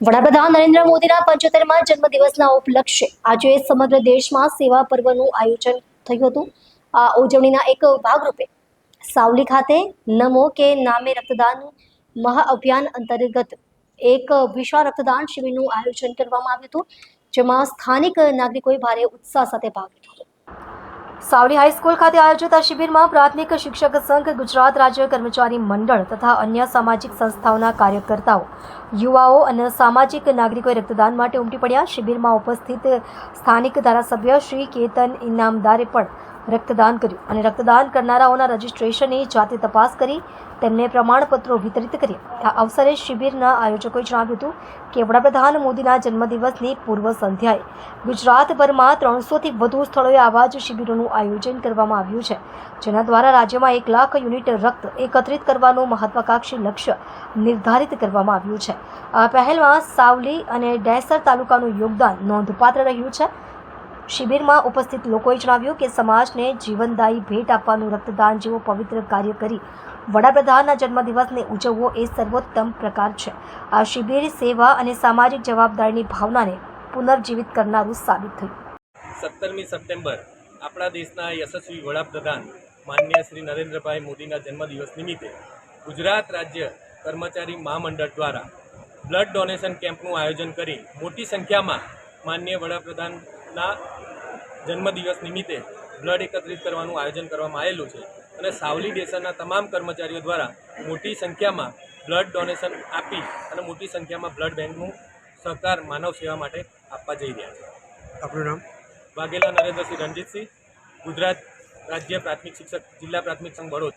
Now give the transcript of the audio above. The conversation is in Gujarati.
વડાપ્રધાન નરેન્દ્ર મોદીના પંચોતેરમાં જન્મદિવસના ઉપલક્ષે આજે સમગ્ર દેશમાં સેવા પર્વનું આયોજન થયું હતું. આ ઉજવણીના એક ભાગરૂપે સાવલી ખાતે નમો કે નામે રક્તદાન મહાઅભિયાન અંતર્ગત એક વિશાળ રક્તદાન શિબિરનું આયોજન કરવામાં આવ્યું હતું, જેમાં સ્થાનિક નાગરિકોએ ભારે ઉત્સાહ સાથે ભાગ સાવલી હાઈસ્કૂલ ખાતે આયોજિત આ શિબિરમાં પ્રાથમિક શિક્ષક સંઘ, ગુજરાત રાજ્ય કર્મચારી મંડળ તથા અન્ય સામાજિક સંસ્થાઓના કાર્યકર્તાઓ, યુવાઓ અને સામાજિક નાગરિકોએ રક્તદાન માટે ઉમટી પડ્યા. શિબિરમાં ઉપસ્થિત સ્થાનિક ધારાસભ્ય શ્રી કેતન ઇનામદારે પણ રક્તદાન કર્યું અને રક્તદાન કરનારાઓના રજીસ્ટ્રેશનની જાતે તપાસ કરી તેમને પ્રમાણપત્રો વિતરિત કર્યા. આ અવસરે શિબિરના આયોજકોએ જણાવ્યું હતું કે વડાપ્રધાન મોદીના જન્મદિવસની પૂર્વ સંધ્યાએ ગુજરાતભરમાં ત્રણસોથી વધુ સ્થળોએ આવા જ શિબિરોનું આયોજન કરવામાં આવ્યું છે, જેના દ્વારા રાજ્યમાં એક લાખ યુનિટ રક્ત એકત્રિત કરવાનું મહત્વાકાંક્ષી લક્ષ્ય નિર્ધારિત કરવામાં આવ્યું છે. આ પહેલમાં સાવલી અને ડેસર તાલુકાનું યોગદાન નોંધપાત્ર રહ્યું છે. શિબિરમાં ઉપસ્થિત લોકોએ જણાવ્યું કે સમાજને જીવનદાયી ભેટ આપવાનું રક્તદાન જેવો પવિત્ર કાર્ય કરી વડાપ્રધાનના જન્મદિવસને ઉજવવો એ સર્વોત્તમ પ્રકાર છે. આ શિબિર સેવા અને સામાજિક જવાબદારીની ભાવનાને પુનર્જીવિત કરનારું સાબિત થયું. સત્તરમી સપ્ટેમ્બર, આપણા દેશના યશસ્વી વડાપ્રધાન માન્ય શ્રી નરેન્દ્રભાઈ મોદીના જન્મદિવસ નિમિત્તે ગુજરાત રાજ્ય કર્મચારી મહામંડળ દ્વારા બ્લડ ડોનેશન કેમ્પનું આયોજન કરી મોટી સંખ્યામાં માન્ય વડાપ્રધાનના જન્મદિવસ નિમિત્તે બ્લડ એકત્રિત કરવાનું આયોજન કરવામાં આવેલું છે અને સાવલી દેસાના તમામ કર્મચારીઓ દ્વારા મોટી સંખ્યામાં બ્લડ ડોનેશન આપી અને મોટી સંખ્યામાં બ્લડ બેંકનું સહકાર માનવ સેવા માટે આપવા જઈ રહ્યા છે. આપણું નામ? વાઘેલા નરેન્દ્રસિંહ રણજીતસિંહ ગુજરાત રાજ્ય પ્રાથમિક શિક્ષક જિલ્લા પ્રાથમિક સંઘ બળોદ